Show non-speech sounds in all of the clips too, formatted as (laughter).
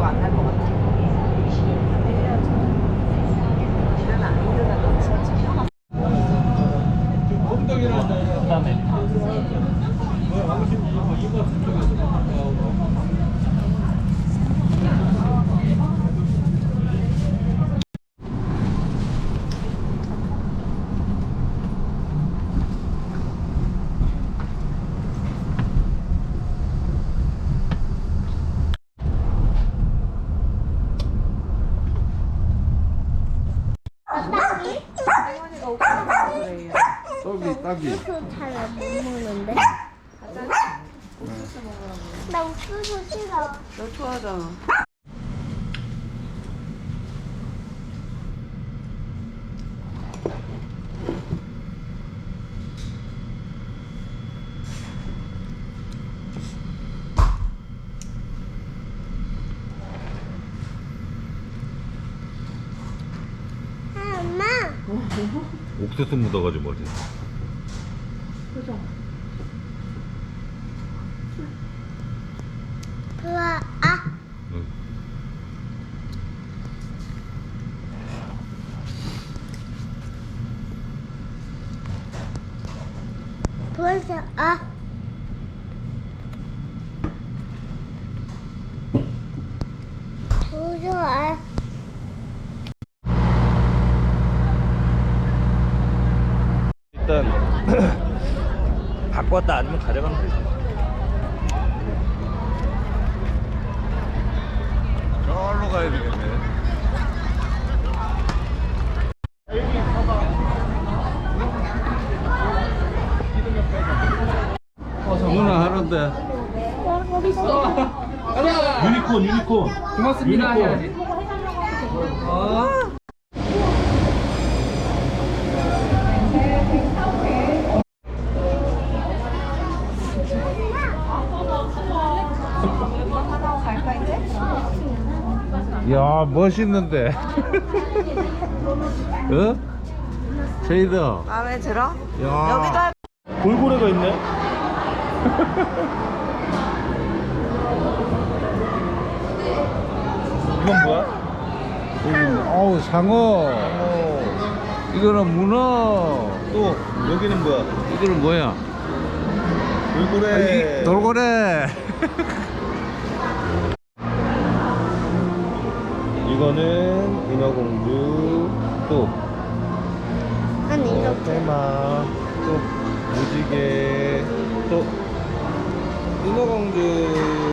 기억 안 날 것 같아. 1년 전. 일은 안 일은 너 진짜 할머니가 오빠가 그래요. 떡이 떡이 옥수수 먹는데? 옥수수 먹으라고. 나 옥수수 싫어. 너 좋아하잖아. 아, 엄마. 옥수수 묻어가지고 뭐지 좋아. 아. 응. 보여줘. 아. 보여줘. 아. 일단 갖고 왔다 아니면 가져가면 되지. 저로 가야 되겠네. 누나 하는데 유니콘 유니콘. 고맙습니다 해야지. 하 멋있는데 (laughs) 어? 제이더 마음에 들어? 야. 여기도 할 돌고래가 있네 (laughs) 이건 뭐야? 어우 상어 이거는 문어 또 여기는 뭐야? 이거는 뭐야? 돌고래 돌고래 (laughs) 이거는 인어공주 또. 아니, 이렇게. 테마 또 무지개 또. 인어공주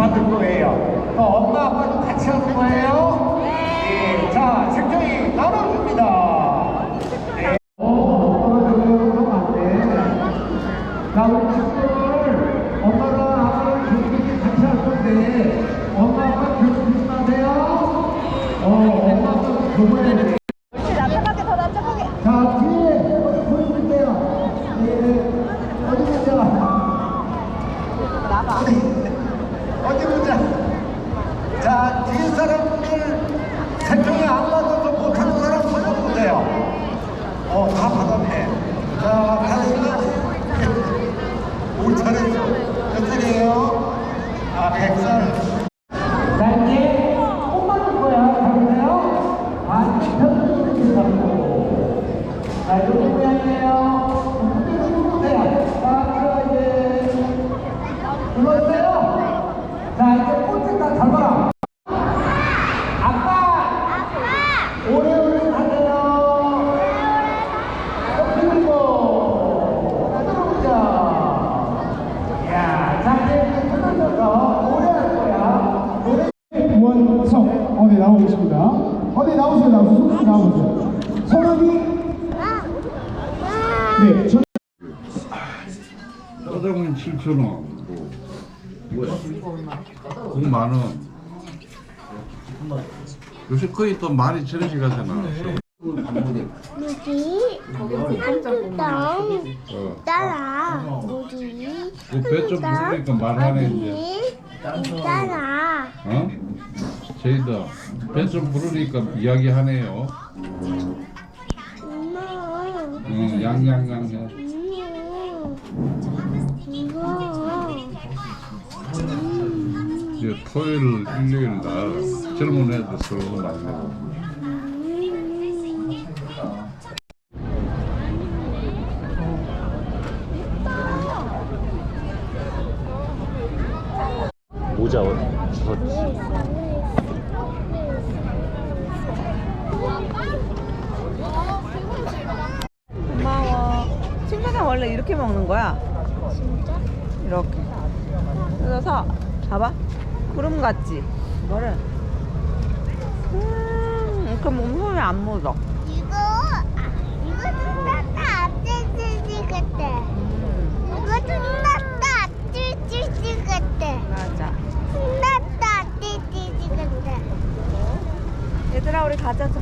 받을 거예요. 또 엄마 아빠도 같이 하는 거예요. 네. 자, 책정이 나눠줍니다. 네. 어, 우리 아빠랑 교육이 같이 할 건데 엄마 아빠 교육 마세요. 어, 엄마 아빠 교육해 7천 원, 뭐 뭐야? 공만 원. 요새 거의 또 말이 천원씩 하잖아. 무지 한두덩 어. 그 따라 무지 배좀 부르니까 말하네 따라 어? 제이다 배좀 부르니까 이야기하네요. 엄마 응, 양양양해. 이제 토요일, 일요일 날 젊은 애들 서로 만나고. 모자 주웠지. 고마워. 친구는 원래 이렇게 먹는 거야. 이렇게. 뜯어서 잡아. 구름 같지? 이거를. 음, 그럼 몸통이 안 묻어. 이거 아, 이거 좀 낫다 앞질질 같아 음, 이거 좀 낫다 앞질질 같아 맞아. 낫다 앞질질 같아 얘들아, 우리 가자. 저